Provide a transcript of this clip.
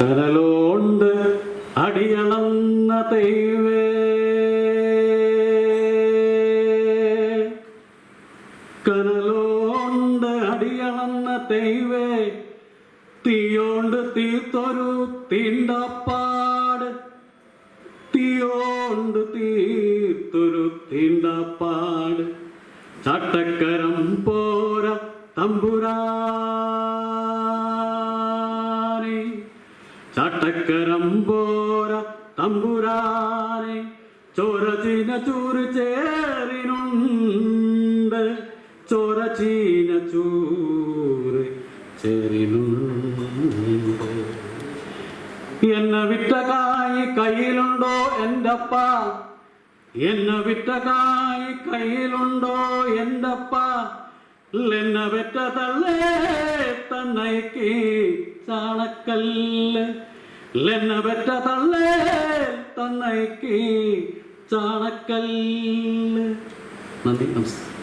കരലോണ്ട് അടിയളന്ന തെയ്വേ. കനലോണ്ട് അടിയളന്ന തെയ്വേ. തീയോണ്ട് തീർത്തൊരു തീണ്ടപ്പാട്. തീയോണ്ട് തീർത്തൊരു തീണ്ടപ്പാട്. ചട്ടക്കരം പോര തമ്പുരാനെ ചട്ടക്കരം പോര തമ്പുരാനെ ചോരചീന ചീന ചൂറ് ചേറിനുണ്ട് ചോരചീന ചൂറ് ചേറിനുണ്ട്. എന്നെ വിട്ട കായ് കയ്യിലുണ്ടോ എന്റെ അപ്പ എന്നെ വിട്ട കായ് കയ്യിലുണ്ടോ എന്റെ അപ്പ എന്നെ വെറ്റ തള്ളേ തന്നയ്ക്ക് ചാണക്കല്ല് എന്നെ പെറ്റ തള്ളേ തന്നയ്ക്ക് ചാണക്കല്ല്. നന്ദി നമസ്കാരം